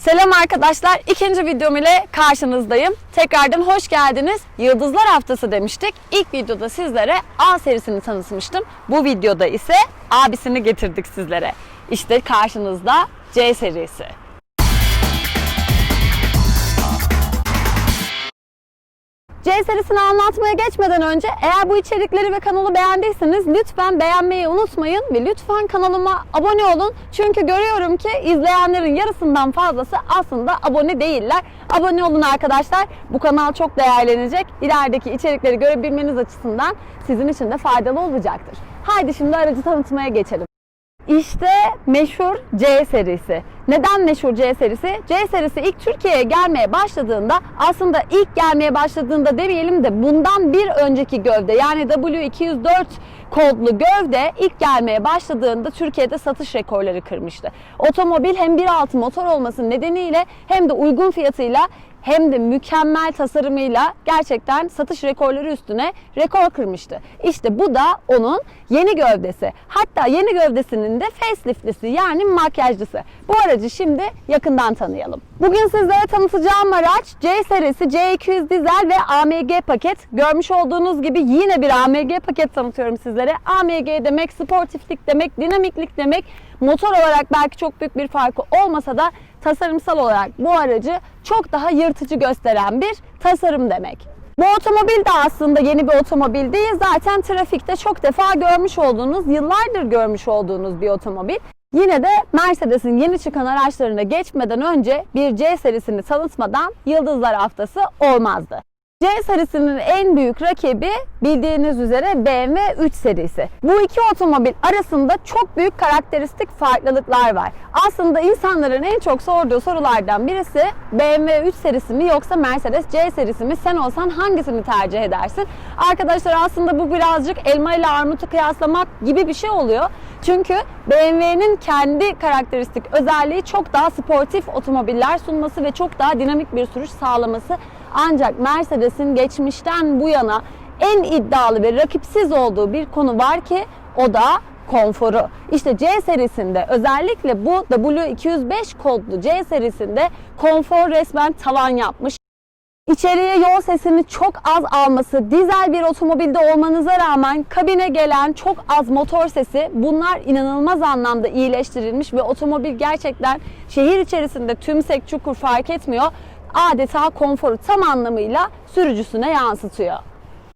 Selam arkadaşlar. ikinci videom ile karşınızdayım. Tekrardan hoş geldiniz. Yıldızlar Haftası demiştik. İlk videoda sizlere A serisini tanıtmıştım. Bu videoda ise abisini getirdik sizlere. İşte karşınızda C serisi. C serisini anlatmaya geçmeden önce eğer bu içerikleri ve kanalı beğendiyseniz lütfen beğenmeyi unutmayın ve lütfen kanalıma abone olun. Çünkü görüyorum ki izleyenlerin yarısından fazlası aslında abone değiller. Abone olun arkadaşlar. Bu kanal çok değerlenecek. İlerideki içerikleri görebilmeniz açısından sizin için de faydalı olacaktır. Haydi şimdi aracı tanıtmaya geçelim. İşte meşhur C serisi. Neden meşhur C serisi? C serisi ilk Türkiye'ye gelmeye başladığında aslında ilk gelmeye başladığında demeyelim de bundan bir önceki gövde yani W204 kodlu gövde ilk gelmeye başladığında Türkiye'de satış rekorları kırmıştı. Otomobil hem 1.6 motor olması nedeniyle hem de uygun fiyatıyla hem de mükemmel tasarımıyla gerçekten satış rekorları üstüne rekor kırmıştı. İşte bu da onun yeni gövdesi. Hatta yeni gövdesinin de faceliftlisi yani makyajlısı. Bu aracı şimdi yakından tanıyalım. Bugün sizlere tanıtacağım araç C serisi C200 dizel ve AMG paket. Görmüş olduğunuz gibi yine bir AMG paket tanıtıyorum sizlere. AMG demek sportiflik demek, dinamiklik demek. Motor olarak belki çok büyük bir farkı olmasa da tasarımsal olarak bu aracı çok daha yırtıcı gösteren bir tasarım demek. Bu otomobil de aslında yeni bir otomobil değil. Zaten trafikte çok defa görmüş olduğunuz, yıllardır görmüş olduğunuz bir otomobil. Yine de Mercedes'in yeni çıkan araçlarına geçmeden önce bir C serisini tanıtmadan Yıldızlar Haftası olmazdı. C serisinin en büyük rakibi bildiğiniz üzere BMW 3 serisi. Bu iki otomobil arasında çok büyük karakteristik farklılıklar var. Aslında insanların en çok sorduğu sorulardan birisi BMW 3 serisi mi yoksa Mercedes C serisi mi? Sen olsan hangisini tercih edersin? Arkadaşlar aslında bu birazcık elma ile armutu kıyaslamak gibi bir şey oluyor. Çünkü BMW'nin kendi karakteristik özelliği çok daha sportif otomobiller sunması ve çok daha dinamik bir sürüş sağlaması. Ancak Mercedes'in geçmişten bu yana en iddialı ve rakipsiz olduğu bir konu var ki o da konforu. İşte C serisinde özellikle bu W205 kodlu C serisinde konfor resmen tavan yapmış. İçeriye yol sesini çok az alması, dizel bir otomobilde olmanıza rağmen kabine gelen çok az motor sesi bunlar inanılmaz anlamda iyileştirilmiş ve otomobil gerçekten şehir içerisinde tümsek çukur fark etmiyor. Adeta konforu tam anlamıyla sürücüsüne yansıtıyor.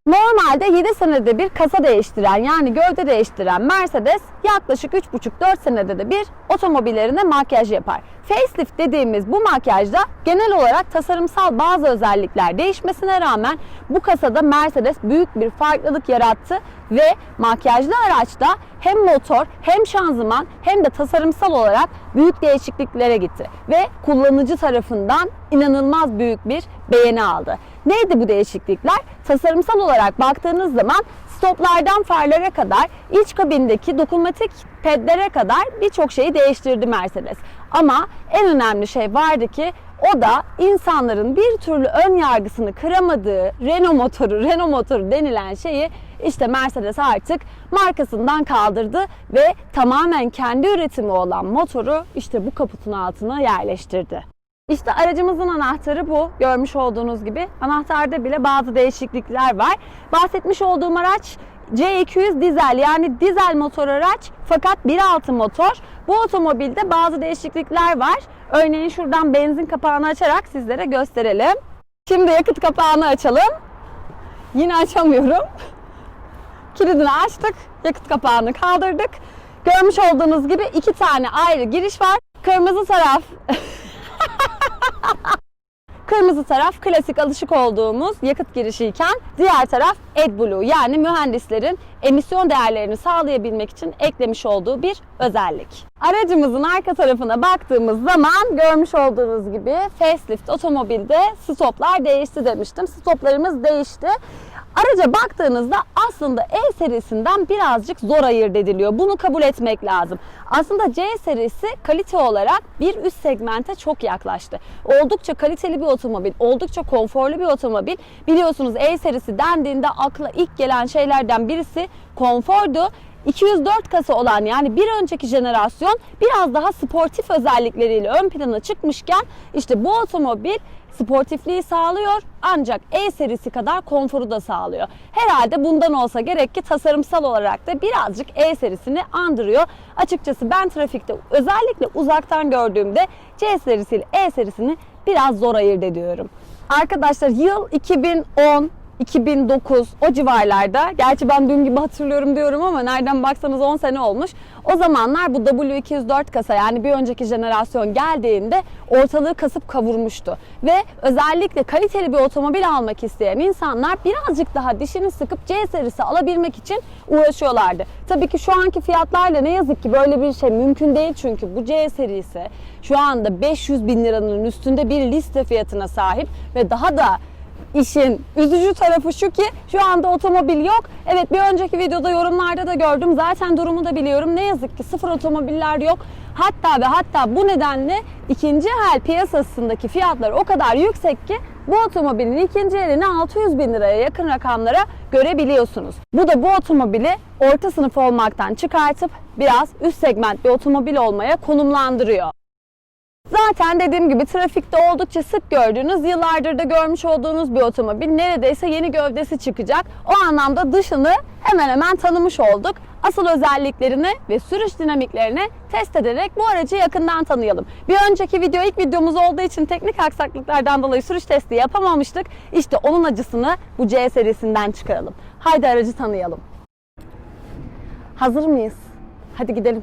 Normalde 7 senede bir kasa değiştiren yani gövde değiştiren Mercedes yaklaşık 3,5-4 senede de bir otomobillerine makyaj yapar. Facelift dediğimiz bu makyajda genel olarak tasarımsal bazı özellikler değişmesine rağmen bu kasada Mercedes büyük bir farklılık yarattı ve makyajlı araçta hem motor hem şanzıman hem de tasarımsal olarak büyük değişikliklere gitti ve kullanıcı tarafından inanılmaz büyük bir beğeni aldı. Neydi bu değişiklikler? Tasarımsal olarak baktığınız zaman stoplardan farlara kadar iç kabindeki dokunmatik pedlere kadar birçok şeyi değiştirdi Mercedes. Ama en önemli şey vardı ki o da insanların bir türlü ön yargısını kıramadığı Renault motoru, Renault motoru denilen şeyi işte Mercedes artık markasından kaldırdı ve tamamen kendi üretimi olan motoru işte bu kaputun altına yerleştirdi. İşte aracımızın anahtarı bu. Görmüş olduğunuz gibi anahtarda bile bazı değişiklikler var. Bahsetmiş olduğum araç C200 dizel yani dizel motor araç fakat 1.6 motor. Bu otomobilde bazı değişiklikler var. Örneğin şuradan benzin kapağını açarak sizlere gösterelim. Şimdi yakıt kapağını açalım. Yine açamıyorum. Kilidini açtık. Yakıt kapağını kaldırdık. Görmüş olduğunuz gibi iki tane ayrı giriş var. Kırmızı taraf Kırmızı taraf klasik alışık olduğumuz yakıt girişiyken diğer taraf AdBlue yani mühendislerin emisyon değerlerini sağlayabilmek için eklemiş olduğu bir özellik. Aracımızın arka tarafına baktığımız zaman görmüş olduğunuz gibi facelift otomobilde stoplar değişti demiştim. Stoplarımız değişti. Araca baktığınızda aslında E serisinden birazcık zor ayırt ediliyor. Bunu kabul etmek lazım. Aslında C serisi kalite olarak bir üst segmente çok yaklaştı. Oldukça kaliteli bir otomobil, oldukça konforlu bir otomobil. Biliyorsunuz E serisi dendiğinde akla ilk gelen şeylerden birisi konfordu. 204 kasa olan yani bir önceki jenerasyon biraz daha sportif özellikleriyle ön plana çıkmışken işte bu otomobil sportifliği sağlıyor ancak E serisi kadar konforu da sağlıyor. Herhalde bundan olsa gerek ki tasarımsal olarak da birazcık E serisini andırıyor. Açıkçası ben trafikte özellikle uzaktan gördüğümde C serisi ile E serisini biraz zor ayırt ediyorum. Arkadaşlar yıl 2010 2009 o civarlarda. Gerçi ben dün gibi hatırlıyorum diyorum ama nereden baksanız 10 sene olmuş. O zamanlar bu W204 kasa yani bir önceki jenerasyon geldiğinde ortalığı kasıp kavurmuştu. Ve özellikle kaliteli bir otomobil almak isteyen insanlar birazcık daha dişini sıkıp C serisi alabilmek için uğraşıyorlardı. Tabii ki şu anki fiyatlarla ne yazık ki böyle bir şey mümkün değil çünkü bu C serisi şu anda 500 bin liranın üstünde bir liste fiyatına sahip ve daha da İşin üzücü tarafı şu ki şu anda otomobil yok. Evet bir önceki videoda yorumlarda da gördüm. Zaten durumu da biliyorum. Ne yazık ki sıfır otomobiller yok. Hatta ve hatta bu nedenle ikinci el piyasasındaki fiyatlar o kadar yüksek ki bu otomobilin ikinci elini 600 bin liraya yakın rakamlara görebiliyorsunuz. Bu da bu otomobili orta sınıf olmaktan çıkartıp biraz üst segment bir otomobil olmaya konumlandırıyor. Zaten dediğim gibi trafikte oldukça sık gördüğünüz, yıllardır da görmüş olduğunuz bir otomobil neredeyse yeni gövdesi çıkacak. O anlamda dışını hemen hemen tanımış olduk. Asıl özelliklerini ve sürüş dinamiklerini test ederek bu aracı yakından tanıyalım. Bir önceki video ilk videomuz olduğu için teknik aksaklıklardan dolayı sürüş testi yapamamıştık. İşte onun acısını bu C serisinden çıkaralım. Haydi aracı tanıyalım. Hazır mıyız? Hadi gidelim.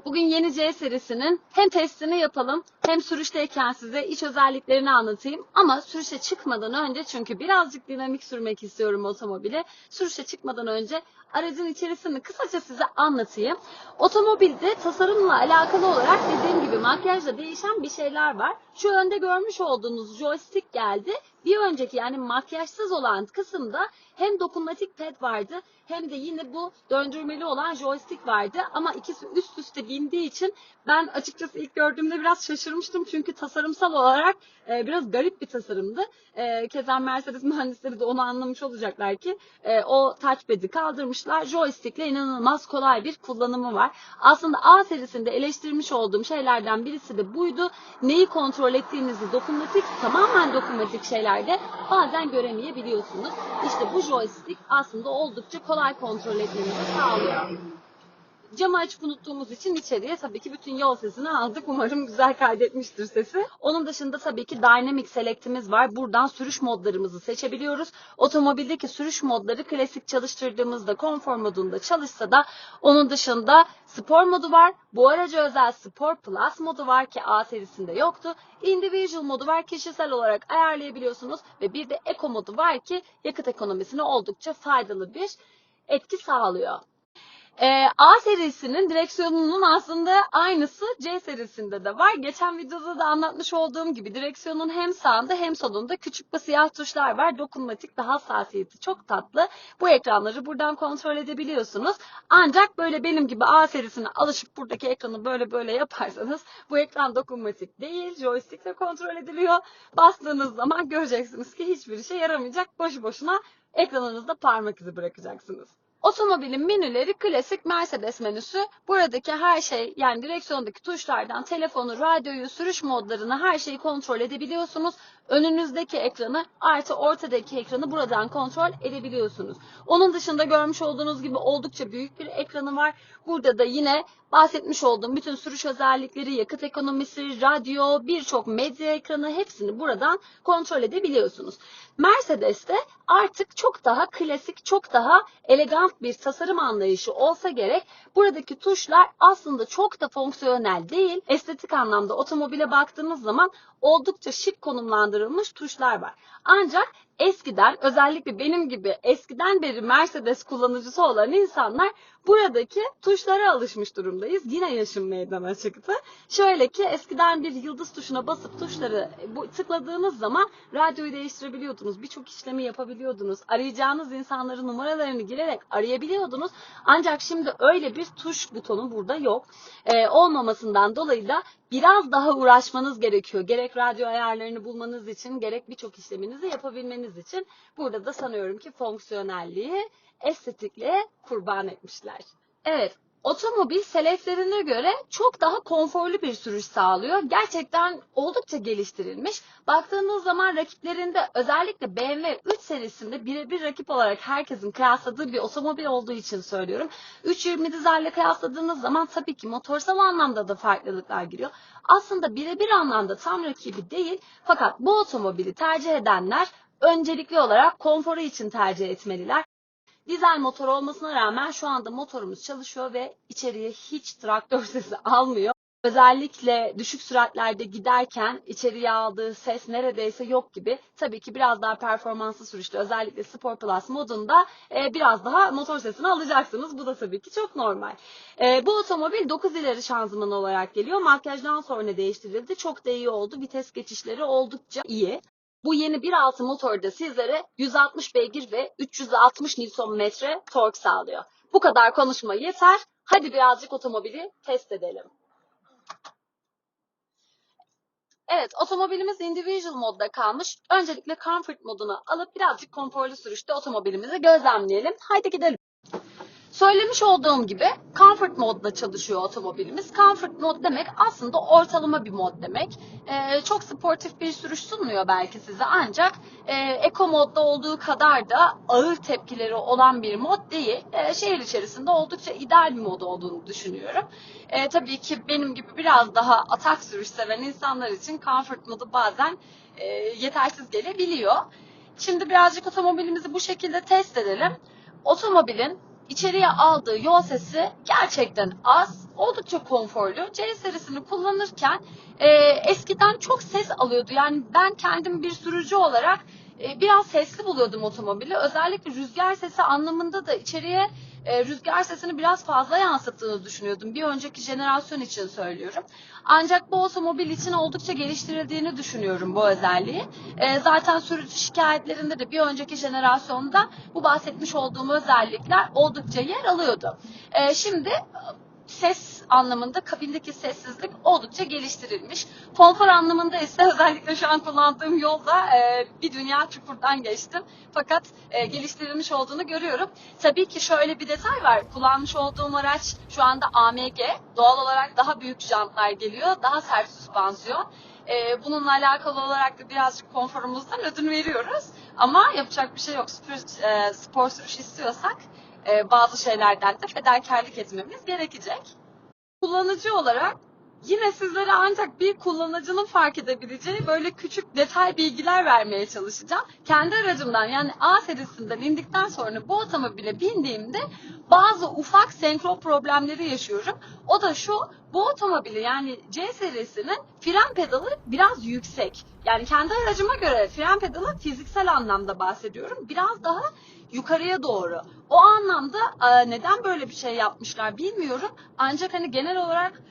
bugün yeni C serisinin hem testini yapalım hem sürüşteyken size iç özelliklerini anlatayım. Ama sürüşe çıkmadan önce çünkü birazcık dinamik sürmek istiyorum otomobili. Sürüşe çıkmadan önce aracın içerisini kısaca size anlatayım. Otomobilde tasarımla alakalı olarak dediğim gibi makyajla değişen bir şeyler var. Şu önde görmüş olduğunuz joystick geldi. Bir önceki yani makyajsız olan kısımda hem dokunmatik pad vardı hem de yine bu döndürmeli olan joystick vardı. Ama ikisi üst üste bindiği için ben açıkçası ilk gördüğümde biraz şaşırmıştım. Çünkü tasarımsal olarak e, biraz garip bir tasarımdı. E, keza Mercedes mühendisleri de onu anlamış olacaklar ki e, o touchpad'i kaldırmışlar. Joystick'le inanılmaz kolay bir kullanımı var. Aslında A serisinde eleştirmiş olduğum şeylerden birisi de buydu. Neyi kontrol ettiğinizi dokunmatik, tamamen dokunmatik şeylerde bazen göremeyebiliyorsunuz. İşte bu joystick aslında oldukça kolay kontrol etmenizi sağlıyor. Camı açıp unuttuğumuz için içeriye tabii ki bütün yol sesini aldık. Umarım güzel kaydetmiştir sesi. Onun dışında tabii ki Dynamic Select'imiz var. Buradan sürüş modlarımızı seçebiliyoruz. Otomobildeki sürüş modları klasik çalıştırdığımızda konfor modunda çalışsa da onun dışında spor modu var. Bu araca özel Spor Plus modu var ki A serisinde yoktu. Individual modu var. Kişisel olarak ayarlayabiliyorsunuz. Ve bir de Eco modu var ki yakıt ekonomisine oldukça faydalı bir etki sağlıyor. Ee, A serisinin direksiyonunun aslında aynısı C serisinde de var. Geçen videoda da anlatmış olduğum gibi direksiyonun hem sağında hem solunda küçük bir siyah tuşlar var. Dokunmatik ve hassasiyeti çok tatlı. Bu ekranları buradan kontrol edebiliyorsunuz. Ancak böyle benim gibi A serisine alışıp buradaki ekranı böyle böyle yaparsanız bu ekran dokunmatik değil. Joystickle kontrol ediliyor. Bastığınız zaman göreceksiniz ki hiçbir işe yaramayacak. Boşu boşuna ekranınızda parmak izi bırakacaksınız. Otomobilin menüleri klasik Mercedes menüsü. Buradaki her şey yani direksiyondaki tuşlardan telefonu, radyoyu, sürüş modlarını her şeyi kontrol edebiliyorsunuz. Önünüzdeki ekranı artı ortadaki ekranı buradan kontrol edebiliyorsunuz. Onun dışında görmüş olduğunuz gibi oldukça büyük bir ekranı var. Burada da yine bahsetmiş olduğum bütün sürüş özellikleri, yakıt ekonomisi, radyo, birçok medya ekranı hepsini buradan kontrol edebiliyorsunuz. Mercedes'te artık çok daha klasik, çok daha elegant bir tasarım anlayışı olsa gerek. Buradaki tuşlar aslında çok da fonksiyonel değil. Estetik anlamda otomobile baktığımız zaman oldukça şık konumlandırılmış tuşlar var. Ancak eskiden özellikle benim gibi eskiden beri Mercedes kullanıcısı olan insanlar buradaki tuşlara alışmış durumdayız. Yine yaşım meydana çıktı. Şöyle ki eskiden bir yıldız tuşuna basıp tuşları bu, tıkladığınız zaman radyoyu değiştirebiliyordunuz. Birçok işlemi yapabiliyordunuz. Arayacağınız insanların numaralarını girerek arayabiliyordunuz. Ancak şimdi öyle bir tuş butonu burada yok. Ee, olmamasından dolayı da biraz daha uğraşmanız gerekiyor. Gerek radyo ayarlarını bulmanız için gerek birçok işleminizi yapabilmeniz için. Burada da sanıyorum ki fonksiyonelliği estetikliğe kurban etmişler. Evet, otomobil seleflerine göre çok daha konforlu bir sürüş sağlıyor. Gerçekten oldukça geliştirilmiş. Baktığınız zaman rakiplerinde özellikle BMW 3 serisinde birebir rakip olarak herkesin kıyasladığı bir otomobil olduğu için söylüyorum. 320 dizelle kıyasladığınız zaman tabii ki motorsal anlamda da farklılıklar giriyor. Aslında birebir anlamda tam rakibi değil fakat bu otomobili tercih edenler öncelikli olarak konforu için tercih etmeliler. Dizel motor olmasına rağmen şu anda motorumuz çalışıyor ve içeriye hiç traktör sesi almıyor. Özellikle düşük süratlerde giderken içeriye aldığı ses neredeyse yok gibi. Tabii ki biraz daha performanslı sürüşte özellikle Sport Plus modunda e, biraz daha motor sesini alacaksınız. Bu da tabii ki çok normal. E, bu otomobil 9 ileri şanzıman olarak geliyor. Makyajdan sonra değiştirildi. Çok da iyi oldu. Vites geçişleri oldukça iyi. Bu yeni 1.6 motorda sizlere 160 beygir ve 360 Nm tork sağlıyor. Bu kadar konuşma yeter. Hadi birazcık otomobili test edelim. Evet, otomobilimiz individual modda kalmış. Öncelikle comfort modunu alıp birazcık konforlu sürüşte otomobilimizi gözlemleyelim. Haydi gidelim. Söylemiş olduğum gibi comfort modda çalışıyor otomobilimiz. Comfort mod demek aslında ortalama bir mod demek. Ee, çok sportif bir sürüş sunmuyor belki size ancak e, eco modda olduğu kadar da ağır tepkileri olan bir mod değil. Ee, şehir içerisinde oldukça ideal bir mod olduğunu düşünüyorum. Ee, tabii ki benim gibi biraz daha atak sürüş seven insanlar için comfort modu bazen e, yetersiz gelebiliyor. Şimdi birazcık otomobilimizi bu şekilde test edelim. Otomobilin içeriye aldığı yol sesi gerçekten az, oldukça konforlu. C serisini kullanırken e, eskiden çok ses alıyordu. Yani ben kendim bir sürücü olarak e, biraz sesli buluyordum otomobili. Özellikle rüzgar sesi anlamında da içeriye e, rüzgar sesini biraz fazla yansıttığını düşünüyordum. Bir önceki jenerasyon için söylüyorum. Ancak bu otomobil için oldukça geliştirildiğini düşünüyorum bu özelliği. E, zaten sürücü şikayetlerinde de bir önceki jenerasyonda bu bahsetmiş olduğum özellikler oldukça yer alıyordu. E, şimdi ses anlamında kabindeki sessizlik oldukça geliştirilmiş. Konfor anlamında ise özellikle şu an kullandığım yolda e, bir dünya çukurdan geçtim. Fakat e, geliştirilmiş olduğunu görüyorum. Tabii ki şöyle bir detay var. Kullanmış olduğum araç şu anda AMG. Doğal olarak daha büyük jantlar geliyor. Daha sert süspansiyon. E, bununla alakalı olarak da birazcık konforumuzdan ödün veriyoruz. Ama yapacak bir şey yok. Spor, e, spor sürüş istiyorsak e, bazı şeylerden de fedakarlık etmemiz gerekecek. Kullanıcı olarak yine sizlere ancak bir kullanıcının fark edebileceği böyle küçük detay bilgiler vermeye çalışacağım. Kendi aracımdan yani A serisinden indikten sonra bu otomobile bindiğimde bazı ufak senkron problemleri yaşıyorum. O da şu, bu otomobili yani C serisinin fren pedalı biraz yüksek. Yani kendi aracıma göre fren pedalı fiziksel anlamda bahsediyorum. Biraz daha yukarıya doğru. O anlamda neden böyle bir şey yapmışlar bilmiyorum. Ancak hani genel olarak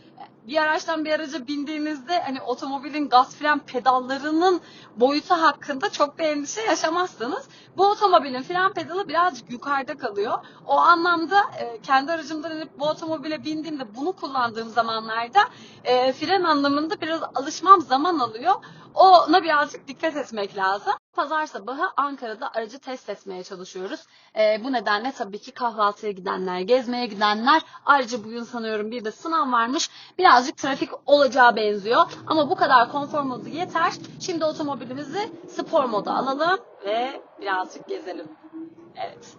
bir araçtan bir araca bindiğinizde hani otomobilin gaz fren pedallarının boyutu hakkında çok bir endişe yaşamazsınız. Bu otomobilin fren pedalı birazcık yukarıda kalıyor. O anlamda e, kendi aracımdan inip bu otomobile bindiğimde bunu kullandığım zamanlarda e, fren anlamında biraz alışmam zaman alıyor. Ona birazcık dikkat etmek lazım. Pazar sabahı Ankara'da aracı test etmeye çalışıyoruz. Ee, bu nedenle tabii ki kahvaltıya gidenler, gezmeye gidenler, ayrıca bugün sanıyorum bir de sınav varmış. Birazcık trafik olacağı benziyor. Ama bu kadar konfor modu yeter. Şimdi otomobilimizi spor moda alalım ve birazcık gezelim. Evet.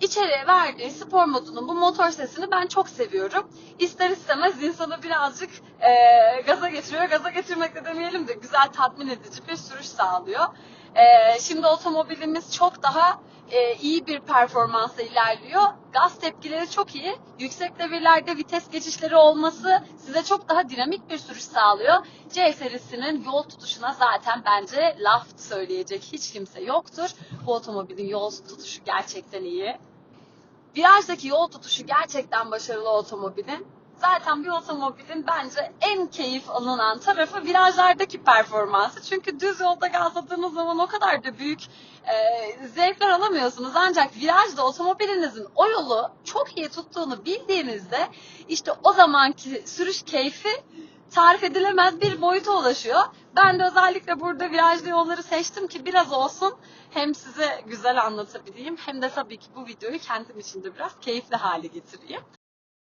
İçeriye verdiği spor modunun bu motor sesini ben çok seviyorum. İster istemez insanı birazcık e, gaza getiriyor. Gaza getirmek de demeyelim de güzel tatmin edici bir sürüş sağlıyor. Ee, şimdi otomobilimiz çok daha e, iyi bir performansa ilerliyor. Gaz tepkileri çok iyi. Yüksek devirlerde vites geçişleri olması size çok daha dinamik bir sürüş sağlıyor. C serisinin yol tutuşuna zaten bence laf söyleyecek hiç kimse yoktur. Bu otomobilin yol tutuşu gerçekten iyi. Virajdaki yol tutuşu gerçekten başarılı otomobilin. Zaten bir otomobilin bence en keyif alınan tarafı virajlardaki performansı. Çünkü düz yolda gazladığınız zaman o kadar da büyük e, zevkler alamıyorsunuz. Ancak virajda otomobilinizin o yolu çok iyi tuttuğunu bildiğinizde işte o zamanki sürüş keyfi tarif edilemez bir boyuta ulaşıyor. Ben de özellikle burada virajlı yolları seçtim ki biraz olsun hem size güzel anlatabileyim hem de tabii ki bu videoyu kendim için de biraz keyifli hale getireyim.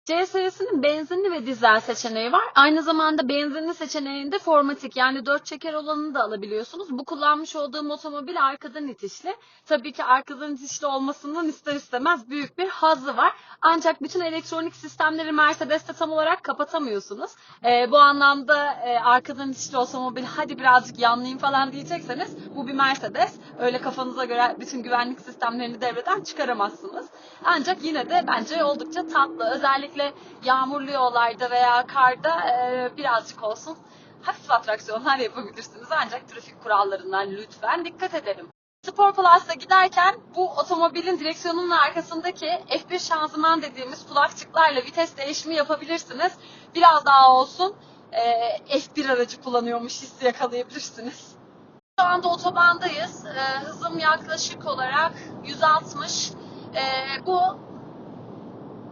C serisinin benzinli ve dizel seçeneği var. Aynı zamanda benzinli seçeneğinde formatik yani dört çeker olanını da alabiliyorsunuz. Bu kullanmış olduğum otomobil arkadan itişli. Tabii ki arkadan itişli olmasının ister istemez büyük bir hazzı var. Ancak bütün elektronik sistemleri Mercedes'te tam olarak kapatamıyorsunuz. Ee, bu anlamda e, arkadan itişli otomobil hadi birazcık yanlayayım falan diyecekseniz bu bir Mercedes. Öyle kafanıza göre bütün güvenlik sistemlerini devreden çıkaramazsınız. Ancak yine de bence oldukça tatlı. Özellikle yağmurlu yollarda veya karda e, birazcık olsun hafif atraksiyonlar yapabilirsiniz. Ancak trafik kurallarından lütfen dikkat edelim. Sport Plus'ta giderken bu otomobilin direksiyonunun arkasındaki F1 şanzıman dediğimiz kulakçıklarla vites değişimi yapabilirsiniz. Biraz daha olsun e, F1 aracı kullanıyormuş hissi yakalayabilirsiniz. Şu anda otobandayız. E, hızım yaklaşık olarak 160. E, bu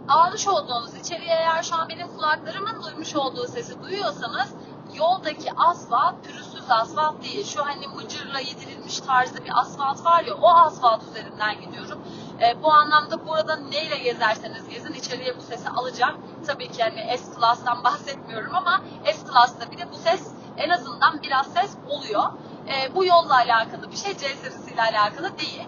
almış olduğunuz içeriye eğer şu an benim kulaklarımın duymuş olduğu sesi duyuyorsanız yoldaki asfalt pürüzsüz asfalt değil. Şu hani mıcırla yedirilmiş tarzda bir asfalt var ya o asfalt üzerinden gidiyorum. E, bu anlamda burada neyle gezerseniz gezin içeriye bu sesi alacak. Tabii ki hani S-Class'tan bahsetmiyorum ama S-Class'ta bile bu ses en azından biraz ses oluyor. E, bu yolla alakalı bir şey C serisiyle alakalı değil.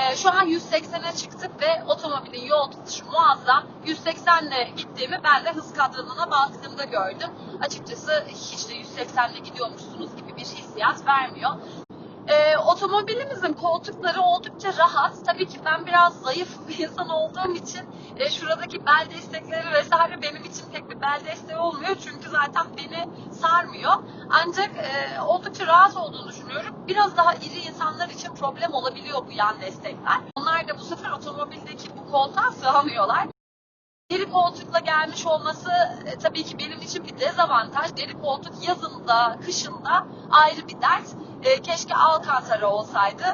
Ee, şu an 180'e çıktık ve otomobilin yol tutuşu muazzam. 180 ile gittiğimi ben de hız kadranına baktığımda gördüm. Açıkçası hiç de 180 ile gidiyormuşsunuz gibi bir hissiyat vermiyor. Ee, otomobilimizin koltukları oldukça rahat. Tabii ki ben biraz zayıf bir insan olduğum için e, şuradaki bel destekleri vesaire benim için pek bir bel desteği olmuyor. Çünkü zaten beni sarmıyor. Ancak e, oldukça rahat olduğunu düşünüyorum. Biraz daha iri insanlar için problem olabiliyor bu yan destekler. Onlar da bu sefer otomobildeki bu koltuğa sığamıyorlar. Deri koltukla gelmiş olması e, tabii ki benim için bir dezavantaj. Deri koltuk yazında, kışında ayrı bir dert. E, keşke Alcantara olsaydı.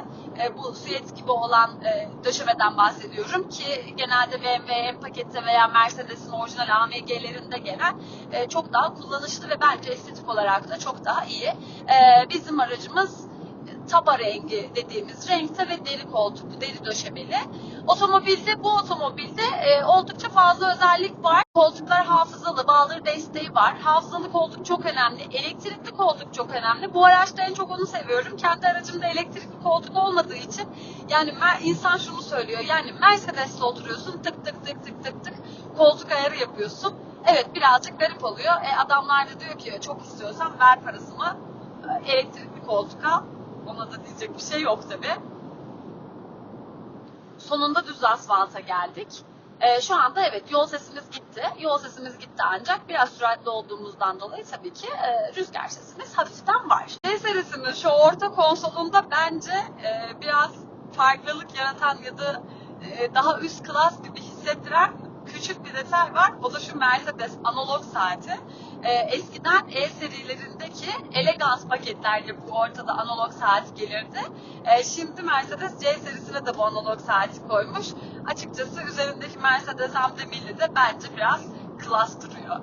E, bu süet gibi olan e, döşemeden bahsediyorum ki genelde BMW M pakette veya Mercedes'in orijinal AMG'lerinde gelen e, çok daha kullanışlı ve bence estetik olarak da çok daha iyi. E, bizim aracımız taba rengi dediğimiz renkte ve deri koltuklu, deri döşemeli. Otomobilde bu otomobilde e, oldukça fazla özellik var. Koltuklar hafızalı, bağları desteği var. Hafızalı koltuk çok önemli. Elektrikli koltuk çok önemli. Bu araçta en çok onu seviyorum. Kendi aracımda elektrikli koltuk olmadığı için yani insan şunu söylüyor. Yani Mercedes'te oturuyorsun tık tık tık tık tık tık koltuk ayarı yapıyorsun. Evet birazcık garip oluyor. E, adamlar da diyor ki çok istiyorsan ver parasını e, elektrikli koltuk al. Ona da diyecek bir şey yok tabi. Sonunda düz asfalta geldik. Ee, şu anda evet yol sesimiz gitti. Yol sesimiz gitti ancak biraz süratli olduğumuzdan dolayı tabii ki e, rüzgar sesimiz hafiften var. C serisinin şu orta konsolunda bence e, biraz farklılık yaratan ya da e, daha üst klas gibi hissettiren küçük bir detay var. O da şu Mercedes analog saati. E, eskiden E serilerindeki elegans paketlerle bu ortada analog saat gelirdi. E, şimdi Mercedes C serisine de bu analog saati koymuş. Açıkçası üzerindeki Mercedes amblemiyle de bence biraz klas duruyor.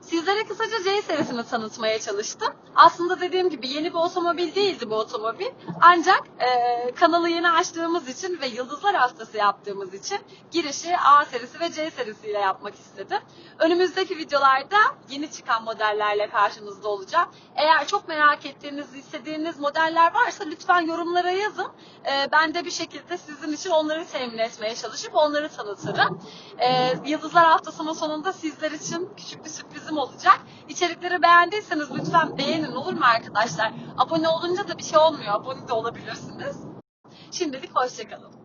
Sizlere kısaca C serisini tanıtmaya çalıştım. Aslında dediğim gibi yeni bir otomobil değildi bu otomobil. Ancak e, kanalı yeni açtığımız için ve Yıldızlar Haftası yaptığımız için girişi A serisi ve C serisiyle yapmak istedim. Önümüzdeki videolarda yeni çıkan modellerle karşınızda olacağım. Eğer çok merak ettiğiniz, istediğiniz modeller varsa lütfen yorumlara yazın. E, ben de bir şekilde sizin için onları temin etmeye çalışıp onları tanıtırım. E, Yıldızlar Haftası'nın sonunda sizler için küçük bir sürprizim olacak. İçerikleri beğendiyseniz lütfen beğenin olur mu arkadaşlar? Abone olunca da bir şey olmuyor. Abone de olabilirsiniz. Şimdilik hoşçakalın.